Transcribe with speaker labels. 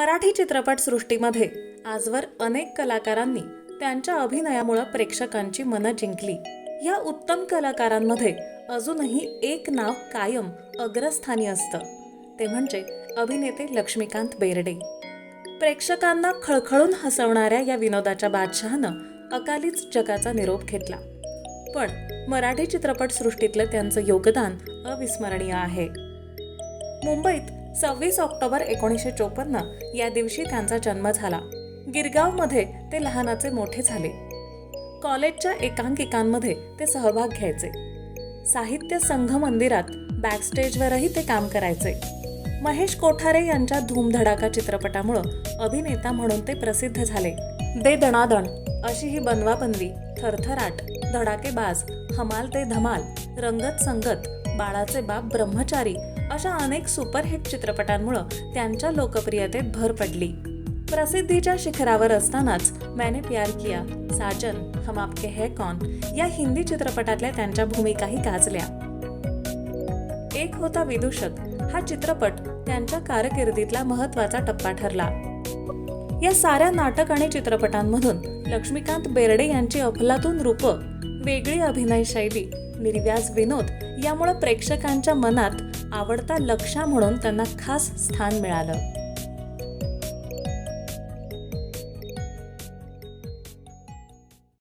Speaker 1: मराठी चित्रपटसृष्टीमध्ये आजवर अनेक कलाकारांनी त्यांच्या अभिनयामुळं प्रेक्षकांची मनं जिंकली. या उत्तम कलाकारांमध्ये अजूनही एक नाव कायम अग्रस्थानी असतं. ते म्हणजे अभिनेते लक्ष्मीकांत बेर्डे. प्रेक्षकांना खळखळून हसवणाऱ्या या विनोदाच्या बादशहानं अकालीच जगाचा निरोप घेतला. पण मराठी चित्रपटसृष्टीतलं त्यांचं योगदान अविस्मरणीय आहे. मुंबईत सव्वीस ऑक्टोबर एकोणीसशे चोपन्न या दिवशी त्यांचा जन्म झाला. गिरगावमध्ये ते लहानाचे मोठे झाले. कॉलेजच्या एकांकिकांमध्ये ते सहभाग घ्यायचे. साहित्य संघ मंदिरात बॅकस्टेजवरही ते काम करायचे. महेश कोठारे यांच्या धूमधडाका चित्रपटामुळं अभिनेता म्हणून ते प्रसिद्ध झाले. दे दणादण अशी ही बनवाबनवी थरथराट धडाकेबाज हमाल ते धमाल रंगत संगत बाळाचे बाप ब्रह्मचारी अशा अनेक सुपरहिट चित्रपटांमुळं त्यांच्या लोकप्रियतेत भर पडली. प्रसिद्धीच्या शिखरावर असतानाच मैंने प्यार किया साजन हम आपके है कौन या हिंदी चित्रपटातल्या त्यांच्या भूमिकाही गाजल्या. एक होता विदूषक हा चित्रपट त्यांच्या कारकिर्दीतला महत्त्वाचा टप्पा ठरला. या साऱ्या नाटक आणि चित्रपटांमधून लक्ष्मीकांत बेर्डे यांची अफलातून रूपं वेगळी अभिनय शैली निर्व्याज विनोद यामुळे प्रेक्षकांच्या मनात आवडता लक्षा म्हणून त्यांना खास स्थान मिळालं.